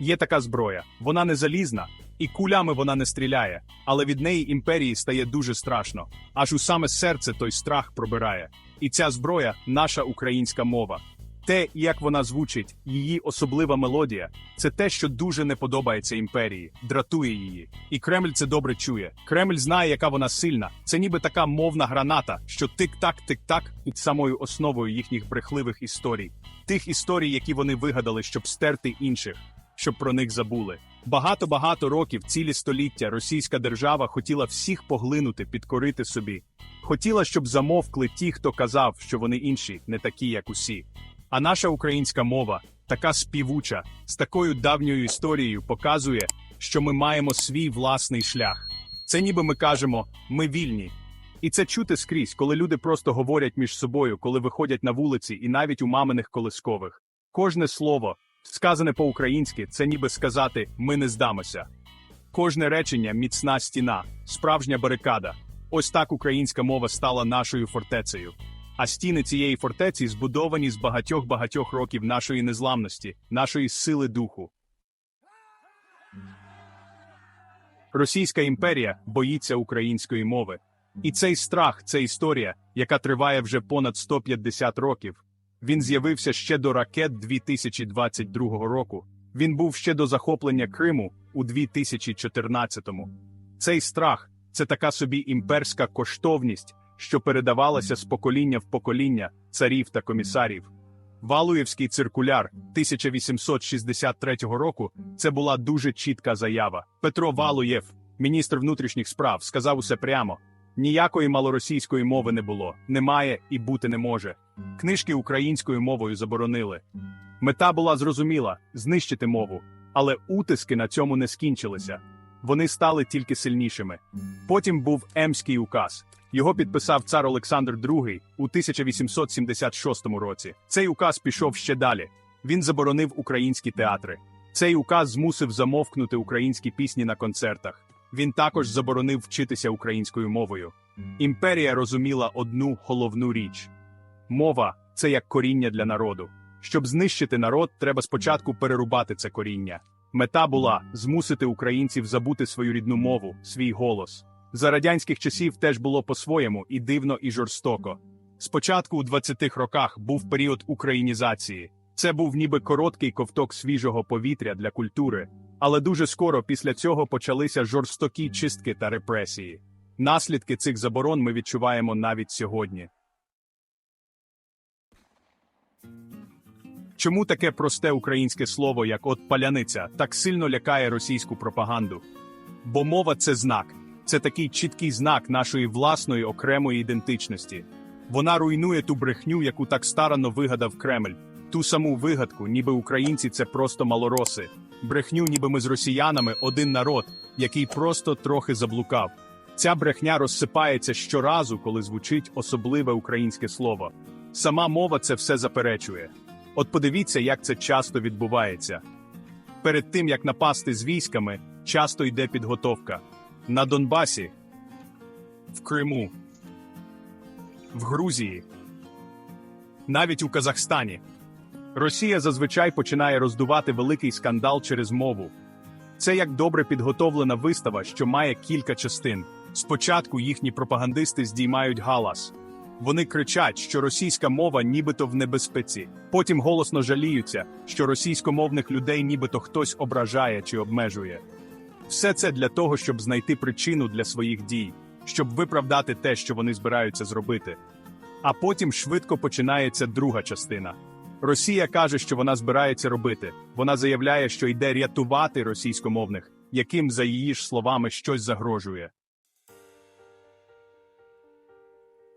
Є така зброя, вона не залізна, і кулями вона не стріляє, але від неї імперії стає дуже страшно. Аж у саме серце той страх пробирає. І ця зброя наша українська мова. Те, як вона звучить, її особлива мелодія, це те, що дуже не подобається імперії, дратує її. І Кремль це добре чує. Кремль знає, яка вона сильна. Це ніби така мовна граната, що тик-так, тик-так під самою основою їхніх брехливих історій, тих історій, які вони вигадали, щоб стерти інших, щоб про них забули. Багато-багато років, цілі століття, російська держава хотіла всіх поглинути, підкорити собі. Хотіла, щоб замовкли ті, хто казав, що вони інші, не такі, як усі. А наша українська мова, така співуча, з такою давньою історією, показує, що ми маємо свій власний шлях. Це ніби ми кажемо ми вільні. І це чути скрізь, коли люди просто говорять між собою, коли виходять на вулиці, і навіть у маминих колискових. Кожне слово, сказане по-українськи, це ніби сказати ми не здамося. Кожне речення міцна стіна, справжня барикада. Ось так українська мова стала нашою фортецею. А стіни цієї фортеці збудовані з багатьох багатьох років нашої незламності, нашої сили духу. Російська імперія боїться української мови. І цей страх, це історія, яка триває вже понад 150 років. Він з'явився ще до ракет 2022 року. Він був ще до захоплення Криму у 2014-му. Цей страх це така собі імперська коштовність, що передавалася з покоління в покоління царів та комісарів. Валуєвський циркуляр 1863 року це була дуже чітка заява. Петро Валуєв, міністр внутрішніх справ, сказав усе прямо: ніякої малоросійської мови не було, немає і бути не може. Книжки українською мовою заборонили. Мета була зрозуміла знищити мову, але утиски на цьому не скінчилися. Вони стали тільки сильнішими. Потім був Емський указ. Його підписав цар Олександр II у 1876 році. Цей указ пішов ще далі. Він заборонив українські театри. Цей указ змусив замовкнути українські пісні на концертах. Він також заборонив вчитися українською мовою. Імперія розуміла одну головну річ: мова це як коріння для народу. Щоб знищити народ, треба спочатку перерубати це коріння. Мета була змусити українців забути свою рідну мову, свій голос. За радянських часів теж було по-своєму і дивно, і жорстоко. Спочатку у 20-х роках був період українізації. Це був ніби короткий ковток свіжого повітря для культури, але дуже скоро після цього почалися жорстокі чистки та репресії. Наслідки цих заборон ми відчуваємо навіть сьогодні. Чому таке просте українське слово, як от паляниця, так сильно лякає російську пропаганду? Бо мова це знак, це такий чіткий знак нашої власної окремої ідентичності. Вона руйнує ту брехню, яку так старанно вигадав Кремль, ту саму вигадку, ніби українці це просто малороси, брехню, ніби ми з росіянами один народ, який просто трохи заблукав. Ця брехня розсипається щоразу, коли звучить особливе українське слово. Сама мова це все заперечує. От подивіться, як це часто відбувається. Перед тим як напасти з військами, часто йде підготовка на Донбасі, в Криму, в Грузії, навіть у Казахстані. Росія зазвичай починає роздувати великий скандал через мову. Це як добре підготовлена вистава, що має кілька частин. Спочатку їхні пропагандисти здіймають галас. Вони кричать, що російська мова нібито в небезпеці. Потім голосно жаліються, що російськомовних людей нібито хтось ображає чи обмежує. Все це для того, щоб знайти причину для своїх дій, щоб виправдати те, що вони збираються зробити. А потім швидко починається друга частина. Росія каже, що вона збирається робити. Вона заявляє, що йде рятувати російськомовних, яким, за її ж словами, щось загрожує.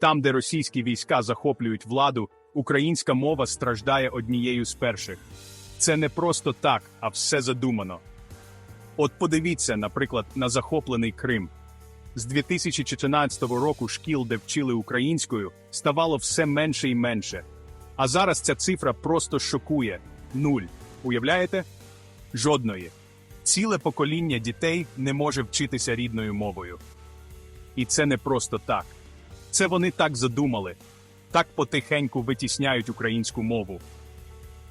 Там, де російські війська захоплюють владу, українська мова страждає однією з перших. Це не просто так, а все задумано. От подивіться, наприклад, на захоплений Крим. З 2014 року шкіл, де вчили українською, ставало все менше і менше. А зараз ця цифра просто шокує нуль. Уявляєте? Жодної. Ціле покоління дітей не може вчитися рідною мовою. І це не просто так. Це вони так задумали, так потихеньку витісняють українську мову.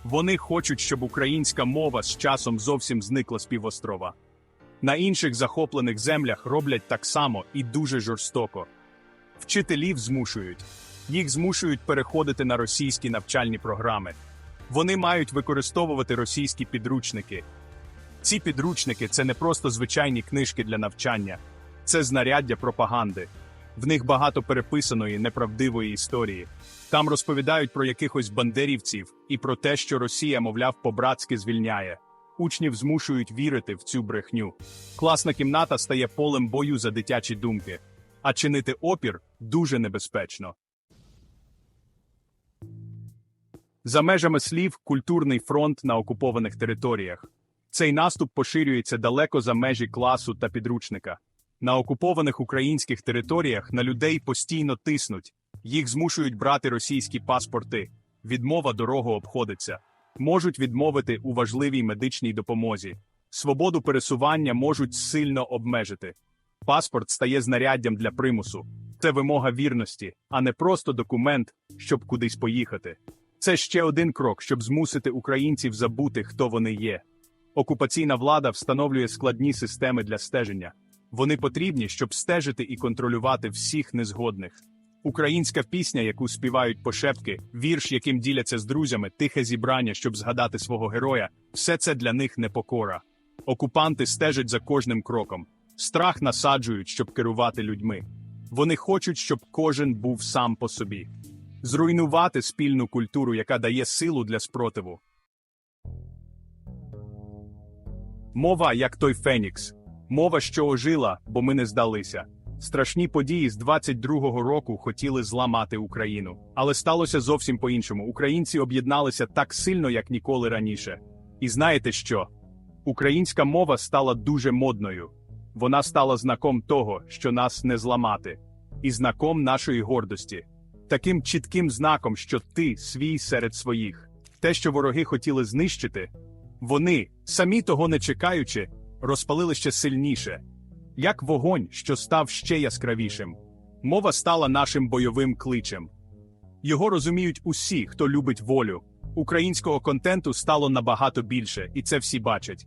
Вони хочуть, щоб українська мова з часом зовсім зникла з півострова. На інших захоплених землях роблять так само і дуже жорстоко. Вчителів змушують, їх змушують переходити на російські навчальні програми. Вони мають використовувати російські підручники. Ці підручники це не просто звичайні книжки для навчання, це знаряддя пропаганди. В них багато переписаної неправдивої історії. Там розповідають про якихось бандерівців і про те, що Росія, мовляв, по-братськи звільняє. Учнів змушують вірити в цю брехню. Класна кімната стає полем бою за дитячі думки, а чинити опір дуже небезпечно. За межами слів культурний фронт на окупованих територіях. Цей наступ поширюється далеко за межі класу та підручника. На окупованих українських територіях на людей постійно тиснуть, їх змушують брати російські паспорти. Відмова дорогу обходиться, можуть відмовити у важливій медичній допомозі. Свободу пересування можуть сильно обмежити. Паспорт стає знаряддям для примусу. Це вимога вірності, а не просто документ, щоб кудись поїхати. Це ще один крок, щоб змусити українців забути, хто вони є. Окупаційна влада встановлює складні системи для стеження. Вони потрібні, щоб стежити і контролювати всіх незгодних. Українська пісня, яку співають пошепки, вірш, яким діляться з друзями, тихе зібрання, щоб згадати свого героя, все це для них непокора. Окупанти стежать за кожним кроком, страх насаджують, щоб керувати людьми. Вони хочуть, щоб кожен був сам по собі, зруйнувати спільну культуру, яка дає силу для спротиву. Мова як той Фенікс. Мова, що ожила, бо ми не здалися. Страшні події з 22-го року хотіли зламати Україну, але сталося зовсім по-іншому. Українці об'єдналися так сильно, як ніколи раніше. І знаєте що? Українська мова стала дуже модною. Вона стала знаком того, що нас не зламати, і знаком нашої гордості, таким чітким знаком, що ти свій серед своїх. Те, що вороги хотіли знищити, вони, самі того не чекаючи, розпалили ще сильніше, як вогонь, що став ще яскравішим. Мова стала нашим бойовим кличем. Його розуміють усі, хто любить волю. Українського контенту стало набагато більше, і це всі бачать.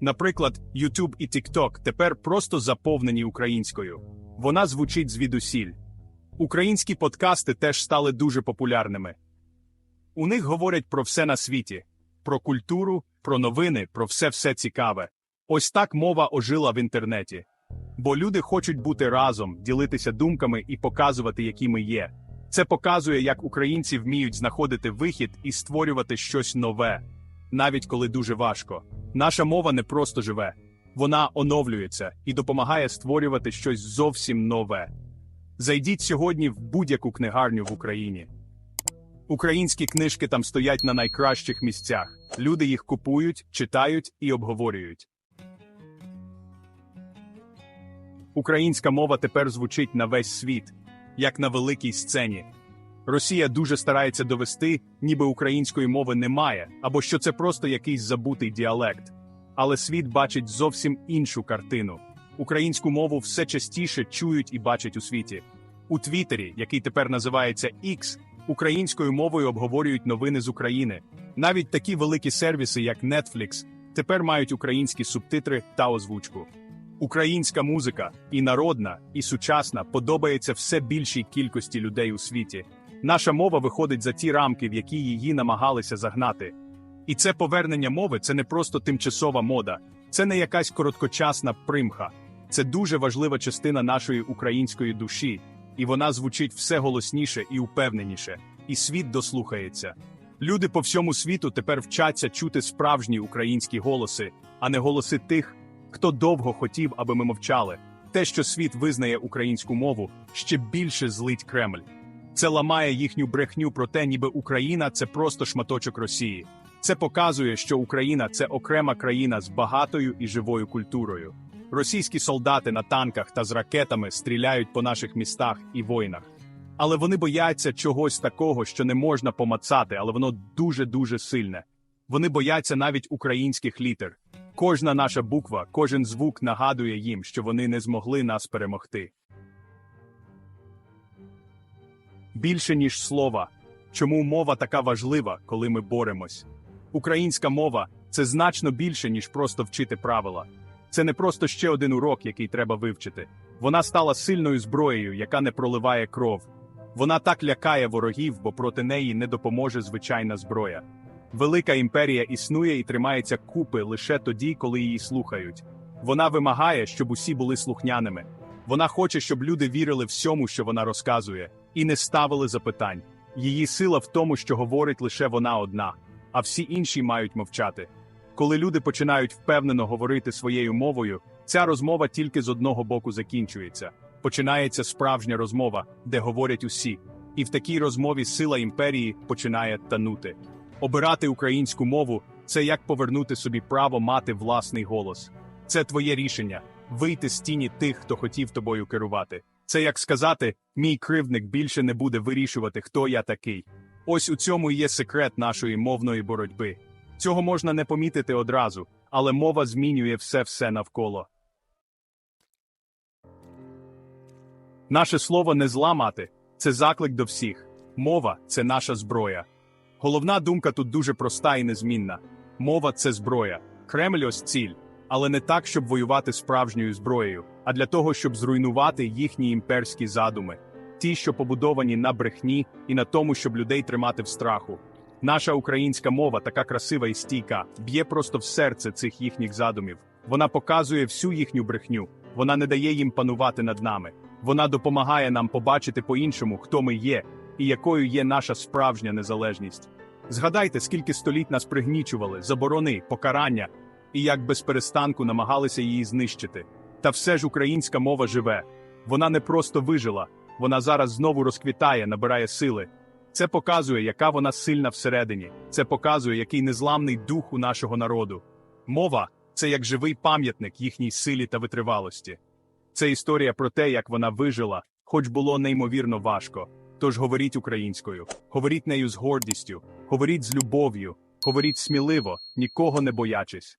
Наприклад, YouTube і TikTok тепер просто заповнені українською. Вона звучить звідусіль. Українські подкасти теж стали дуже популярними. У них говорять про все на світі: про культуру, про новини, про все все цікаве. Ось так мова ожила в інтернеті. Бо люди хочуть бути разом, ділитися думками і показувати, які ми є. Це показує, як українці вміють знаходити вихід і створювати щось нове, навіть коли дуже важко. Наша мова не просто живе, вона оновлюється і допомагає створювати щось зовсім нове. Зайдіть сьогодні в будь-яку книгарню в Україні. Українські книжки там стоять на найкращих місцях. Люди їх купують, читають і обговорюють. Українська мова тепер звучить на весь світ, як на великій сцені. Росія дуже старається довести, ніби української мови немає, або що це просто якийсь забутий діалект. Але світ бачить зовсім іншу картину. Українську мову все частіше чують і бачать у світі. У Твіттері, який тепер називається X, українською мовою обговорюють новини з України. Навіть такі великі сервіси, як Netflix, тепер мають українські субтитри та озвучку. Українська музика і народна, і сучасна подобається все більшій кількості людей у світі. Наша мова виходить за ті рамки, в які її намагалися загнати. І це повернення мови це не просто тимчасова мода, це не якась короткочасна примха, це дуже важлива частина нашої української душі, і вона звучить все голосніше і упевненіше, і світ дослухається. Люди по всьому світу тепер вчаться чути справжні українські голоси, а не голоси тих, хто довго хотів, аби ми мовчали. Те, що світ визнає українську мову, ще більше злить Кремль. Це ламає їхню брехню про те, ніби Україна це просто шматочок Росії. Це показує, що Україна це окрема країна з багатою і живою культурою. Російські солдати на танках та з ракетами стріляють по наших містах і воїнах. Але вони бояться чогось такого, що не можна помацати, але воно дуже дуже сильне. Вони бояться навіть українських літер. Кожна наша буква, кожен звук нагадує їм, що вони не змогли нас перемогти. Більше ніж слова. Чому мова така важлива, коли ми боремось? Українська мова це значно більше, ніж просто вчити правила. Це не просто ще один урок, який треба вивчити. Вона стала сильною зброєю, яка не проливає кров. Вона так лякає ворогів, бо проти неї не допоможе звичайна зброя. Велика імперія існує і тримається купи лише тоді, коли її слухають. Вона вимагає, щоб усі були слухняними. Вона хоче, щоб люди вірили всьому, що вона розказує, і не ставили запитань. Її сила в тому, що говорить лише вона одна, а всі інші мають мовчати. Коли люди починають впевнено говорити своєю мовою, ця розмова тільки з одного боку закінчується. Починається справжня розмова, де говорять усі. І в такій розмові сила імперії починає танути. Обирати українську мову це як повернути собі право мати власний голос. Це твоє рішення вийти з тіні тих, хто хотів тобою керувати. Це як сказати: мій кривдник більше не буде вирішувати, хто я такий. Ось у цьому і є секрет нашої мовної боротьби. Цього можна не помітити одразу, але мова змінює все все навколо. Наше слово не зламати це заклик до всіх. Мова це наша зброя. Головна думка тут дуже проста і незмінна. Мова це зброя. Кремль ось ціль, але не так, щоб воювати справжньою зброєю, а для того, щоб зруйнувати їхні імперські задуми, ті, що побудовані на брехні і на тому, щоб людей тримати в страху. Наша українська мова, така красива і стійка, б'є просто в серце цих їхніх задумів. Вона показує всю їхню брехню, вона не дає їм панувати над нами. Вона допомагає нам побачити по-іншому, хто ми є і якою є наша справжня незалежність. Згадайте, скільки століть нас пригнічували, заборони, покарання, і як без перестанку намагалися її знищити. Та все ж українська мова живе. Вона не просто вижила, вона зараз знову розквітає, набирає сили. Це показує, яка вона сильна всередині. Це показує, який незламний дух у нашого народу. Мова це як живий пам'ятник їхній силі та витривалості. Це історія про те, як вона вижила, хоч було неймовірно важко. Тож говоріть українською, говоріть нею з гордістю, говоріть з любов'ю, говоріть сміливо, нікого не боячись.